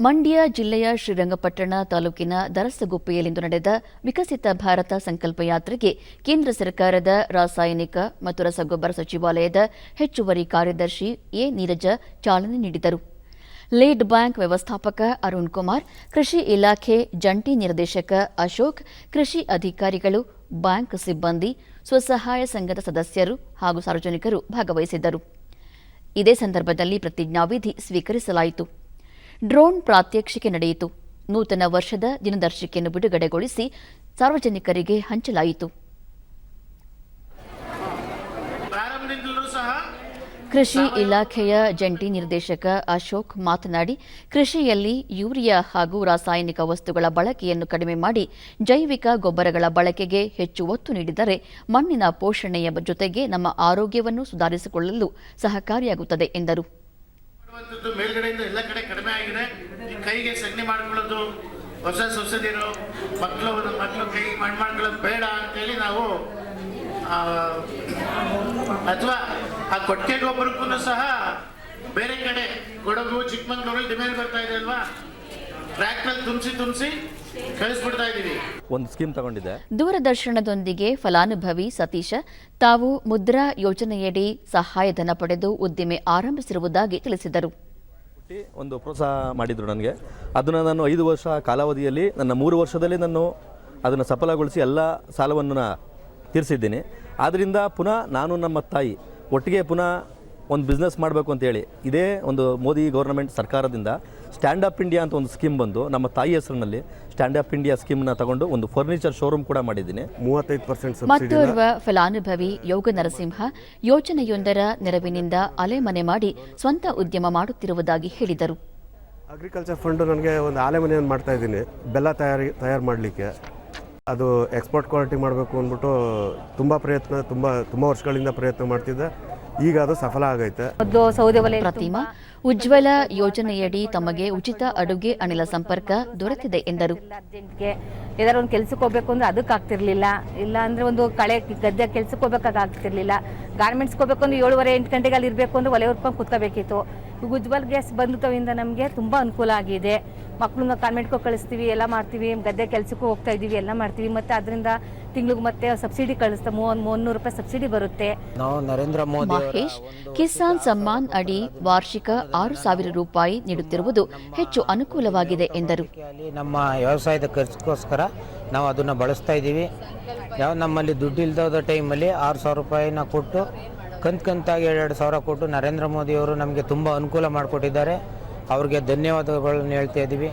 ಮಂಡ್ಯ ಜಿಲ್ಲೆಯ ಶ್ರೀರಂಗಪಟ್ಟಣ ತಾಲೂಕಿನ ದರಸಗುಪ್ಪೆಯಲ್ಲಿಂದು ನಡೆದ ವಿಕಸಿತ ಭಾರತ ಸಂಕಲ್ಪ ಯಾತ್ರೆಗೆ ಕೇಂದ್ರ ಸರ್ಕಾರದ ರಾಸಾಯನಿಕ ಮತ್ತು ರಸಗೊಬ್ಬರ ಸಚಿವಾಲಯದ ಹೆಚ್ಚುವರಿ ಕಾರ್ಯದರ್ಶಿ ಎ. ನೀರಜ ಚಾಲನೆ ನೀಡಿದರು. ಲೀಡ್ ಬ್ಯಾಂಕ್ ವ್ಯವಸ್ಥಾಪಕ ಅರುಣ್ ಕುಮಾರ್, ಕೃಷಿ ಇಲಾಖೆ ಜಂಟಿ ನಿರ್ದೇಶಕ ಅಶೋಕ್, ಕೃಷಿ ಅಧಿಕಾರಿಗಳು, ಬ್ಯಾಂಕ್ ಸಿಬ್ಬಂದಿ, ಸ್ವಸಹಾಯ ಸಂಘದ ಸದಸ್ಯರು ಹಾಗೂ ಸಾರ್ವಜನಿಕರು ಭಾಗವಹಿಸಿದ್ದರು. ಇದೇ ಸಂದರ್ಭದಲ್ಲಿ ಪ್ರತಿಜ್ಞಾವಿಧಿ ಸ್ವೀಕರಿಸಲಾಯಿತು. ಡ್ರೋನ್ ಪ್ರಾತ್ಯಕ್ಷಿಕೆ ನಡೆಯಿತು. ನೂತನ ವರ್ಷದ ದಿನದರ್ಶಿಕೆಯನ್ನು ಬಿಡುಗಡೆಗೊಳಿಸಿ ಸಾರ್ವಜನಿಕರಿಗೆ ಹಂಚಲಾಯಿತು. ಕೃಷಿ ಇಲಾಖೆಯ ಜಂಟಿ ನಿರ್ದೇಶಕ ಅಶೋಕ್ ಮಾತನಾಡಿ ಕೃಷಿಯಲ್ಲಿ ಯೂರಿಯಾ ಹಾಗೂ ರಾಸಾಯನಿಕ ವಸ್ತುಗಳ ಬಳಕೆಯನ್ನು ಕಡಿಮೆ ಮಾಡಿ ಜೈವಿಕ ಗೊಬ್ಬರಗಳ ಬಳಕೆಗೆ ಹೆಚ್ಚು ಒತ್ತು ನೀಡಿದರೆ ಮಣ್ಣಿನ ಪೋಷಣೆಯ ಜೊತೆಗೆ ನಮ್ಮ ಆರೋಗ್ಯವನ್ನು ಸುಧಾರಿಸಿಕೊಳ್ಳಲು ಸಹಕಾರಿಯಾಗುತ್ತದೆ ಎಂದರು. ಮಾಡುವಂಥದ್ದು ಮೇಲ್ಗಡೆಯಿಂದ ಎಲ್ಲ ಕಡೆ ಕಡಿಮೆ ಆಗಿದೆ. ಈ ಕೈಗೆ ಸಗಣಿ ಮಾಡ್ಕೊಳ್ಳೋದು, ಹೊಸ ಸೊಸೆದಿರು ಮಕ್ಕಳು ನಮ್ಮ ಮಕ್ಕಳು ಕೈ ಮಣ್ಣು ಮಾಡ್ಕೊಳ್ಳೋದು ಬೇಡ ಅಂತೇಳಿ ನಾವು ಅಥವಾ ಆ ಕೊಟ್ಟಿಗೆ ಗೊಬ್ಬರಕ್ಕೂ ಸಹ ಬೇರೆ ಕಡೆ, ಕೊಡಗು, ಚಿಕ್ಕಮಂಗ್ಳೂರಲ್ಲಿ ಡಿಮ್ಯಾಂಡ್ ಬರ್ತಾ ಇದೆ ಅಲ್ವಾ? ಟ್ರ್ಯಾಕ್ಟ್ರಲ್ಲಿ ತುಂಬಿಸಿ ತುಂಬಿಸಿ ಒಂದು ಸ್ಕೀಮ್ ತಗೊಂಡಿದೆ ದೂರದರ್ಶನದೊಂದಿಗೆ ಫಲಾನುಭವಿ ಸತೀಶ ತಾವು ಮುದ್ರಾ ಯೋಜನೆಯಡಿ ಸಹಾಯಧನ ಪಡೆದು ಉದ್ದಿಮೆ ಆರಂಭಿಸಿರುವುದಾಗಿ ತಿಳಿಸಿದರು. ಒಂದು ಪ್ರೋತ್ಸಾಹ ಮಾಡಿದರು ನನಗೆ. ಅದನ್ನು ನಾನು ಐದು ವರ್ಷ ಕಾಲಾವಧಿಯಲ್ಲಿ ನನ್ನ ಮೂರು ವರ್ಷದಲ್ಲಿ ನಾನು ಅದನ್ನು ಸಫಲಗೊಳಿಸಿ ಎಲ್ಲ ಸಾಲವನ್ನು ನಾ ತೀರಿಸಿದ್ದೀನಿ. ಆದ್ದರಿಂದ ಪುನಃ ನಾನು ನಮ್ಮ ತಾಯಿ ಒಟ್ಟಿಗೆ ಪುನಃ ಒಂದು ಬಿಸ್ನೆಸ್ ಮಾಡಬೇಕು ಅಂತೇಳಿ ಇದೇ ಒಂದು ಮೋದಿ ಗೌರ್ನಮೆಂಟ್ ಸರ್ಕಾರದಿಂದ ಸ್ಟ್ಯಾಂಡ್ ಅಪ್ ಇಂಡಿಯಾ ಅಂತ ಒಂದು ಸ್ಕೀಮ್ ಬಂದು ನಮ್ಮ ತಾಯಿ ಹೆಸರಿನಲ್ಲಿ ಸ್ಟ್ಯಾಂಡ್ ಅಪ್ ಇಂಡಿಯಾ ಸ್ಕೀಮ್ನ ತಗೊಂಡು ಒಂದು ಫರ್ನಿಚರ್ ಶೋರೂಮ್ ಕೂಡ ಮಾಡಿದ್ದೀನಿ. ಮೂವತ್ತೈದು ಪರ್ಸೆಂಟ್ ಮತ್ತೋರ್ವ ಫಲಾನುಭವಿ ಯೋಗ ನರಸಿಂಹ ಯೋಜನೆಯೊಂದರ ನೆರವಿನಿಂದ ಅಲೆಮನೆ ಮಾಡಿ ಸ್ವಂತ ಉದ್ಯಮ ಮಾಡುತ್ತಿರುವುದಾಗಿ ಹೇಳಿದರು. ಅಗ್ರಿಕಲ್ಚರ್ ಫಂಡ್ ನನಗೆ ಒಂದು ಆಲೆ ಮನೆಯನ್ನು ಮಾಡ್ತಾ ಇದ್ದೀನಿ. ಬೆಲ್ಲ ತಯಾರಿ ತಯಾರು ಮಾಡಲಿಕ್ಕೆ. ಅದು ಎಕ್ಸ್ಪೋರ್ಟ್ ಕ್ವಾಲಿಟಿ ಮಾಡಬೇಕು ಅಂದ್ಬಿಟ್ಟು ತುಂಬ ಪ್ರಯತ್ನ ತುಂಬ ತುಂಬ ವರ್ಷಗಳಿಂದ ಪ್ರಯತ್ನ ಮಾಡ್ತಿದ್ದೆ. ಈಗ ಅದು ಸಫಲ ಆಗೈತೆ. ಸೌದೆ ಒಲೆ ಪ್ರತಿಮಾ ಉಜ್ವಲ ಯೋಜನೆಯಡಿ ತಮಗೆ ಉಚಿತ ಅಡುಗೆ ಅನಿಲ ಸಂಪರ್ಕ ದೊರೆತಿದೆ ಎಂದರು. ಅರ್ಜೆಂಟ್ಗೆ ಏದಾರು ಒಂದು ಕೆಲ್ಸಕ್ಕೆ ಹೋಗ್ಬೇಕು ಅಂದ್ರೆ ಅದಕ್ಕೆ ಆಗ್ತಿರ್ಲಿಲ್ಲ. ಇಲ್ಲ ಅಂದ್ರೆ ಒಂದು ಕಳೆ ಗದ್ದೆ ಕೆಲಸಕ್ಕೆ ಹೋಗ್ಬೇಕಾಗ ಆಗ್ತಿರ್ಲಿಲ್ಲ. ಗಾರ್ಮೆಂಟ್ಸ್ಗೆ ಹೋಗ್ಬೇಕು ಅಂದ್ರೆ ಏಳುವರೆ ಎಂಟು ಗಂಟೆಗೆ ಅಲ್ಲಿ ಇರಬೇಕು ಅಂದ್ರೆ ಒಲೆ ಉರ್ಕೊಂಡು ಕುತ್ಕೋಬೇಕಿತ್ತು. ಉಜ್ವಲ್ ಗ್ಯಾಸ್ ಬಂದಿದ್ದರಿಂದ ನಮಗೆ ತುಂಬಾ ಅನುಕೂಲ ಆಗಿದೆ. ಮಕ್ಕಳನ್ನ ಕಾನ್ವೆಂಟ್ಗೆ ಕಳಿಸ್ತೀವಿ ಎಲ್ಲ ಮಾಡ್ತೀವಿ ಗದ್ದೆ ಕೆಲಸಕ್ಕೂ ಹೋಗ್ತಾ ಇದ್ದೀವಿ ಎಲ್ಲ ಮಾಡ್ತೀವಿ. ಮತ್ತೆ ಅದರಿಂದ ತಿಂಗಳಿಗೆ ಮತ್ತೆ ಸಬ್ಸಿಡಿ ಕಳಿಸ್ತಾ ಮೂವತ್ತು ಮುನ್ನೂರು ರೂಪಾಯಿ ಸಬ್ಸಿಡಿ ಬರುತ್ತೆ. ನಾವು ನರೇಂದ್ರ ಮೋದಿ ಅವರ ಮಹೇಶ್ ಕಿಸಾನ್ ಸಮ್ಮಾನ್ ಅಡಿ ವಾರ್ಷಿಕ ಆರು ಸಾವಿರ ರೂಪಾಯಿ ನೀಡುತ್ತಿರುವುದು ಹೆಚ್ಚು ಅನುಕೂಲವಾಗಿದೆ ಎಂದರು. ನಮ್ಮ ವ್ಯವಸಾಯದ ಖರ್ಚಿಗೋಸ್ಕರ ನಾವು ಅದನ್ನು ಬಳಸ್ತಾ ಇದ್ದೀವಿ ಯಾವ ನಮ್ಮಲ್ಲಿ ದುಡ್ಡು ಇಲ್ದ ಟೈಮಲ್ಲಿ ಆರು ಸಾವಿರ ರೂಪಾಯಿನ ಕೊಟ್ಟು ಕಂತು ಕಂತಾಗಿ ಎರಡು ಸಾವಿರ ಕೊಟ್ಟು ನರೇಂದ್ರ ಮೋದಿಯವರು ನಮಗೆ ತುಂಬ ಅನುಕೂಲ ಮಾಡಿಕೊಟ್ಟಿದ್ದಾರೆ. ಅವ್ರಿಗೆ ಧನ್ಯವಾದಗಳನ್ನು ಹೇಳ್ತಾ ಇದ್ದೀವಿ